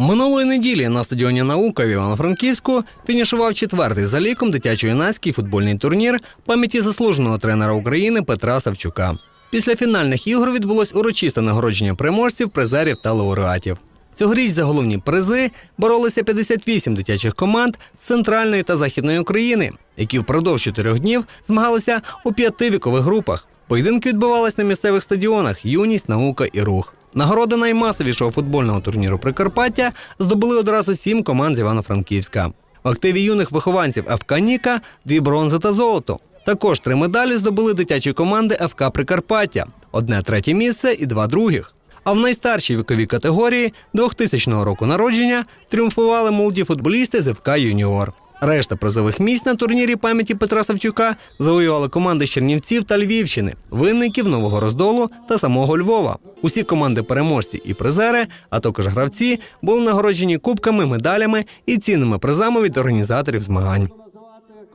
Минулої неділі на стадіоні наука в Івано-Франківську фінішував четвертий за ліком дитячо-юнацький футбольний турнір пам'яті заслуженого тренера України Петра Савчука. Після фінальних ігор відбулось урочисте нагородження переможців, призерів та лауреатів. Цьогоріч за головні призи боролися 58 дитячих команд з центральної та західної України, які впродовж чотирьох днів змагалися у п'яти вікових групах. Поєдинки відбувались на місцевих стадіонах Юність, наука і рух. Нагороди наймасовішого футбольного турніру Прикарпаття здобули одразу сім команд з Івано-Франківська. В активі юних вихованців ФК Ніка дві бронзи та золото. Також три медалі здобули дитячі команди ФК Прикарпаття, одне третє місце і два других. А в найстаршій віковій категорії 2000 року народження тріумфували молоді футболісти з ФК Юніор. Решта призових місць на турнірі пам'яті Петра Савчука завоювали команди з Чернівців та Львівщини, винників Нового Роздолу та самого Львова. Усі команди переможці і призери, а також гравці, були нагороджені кубками, медалями і цінними призами від організаторів змагань.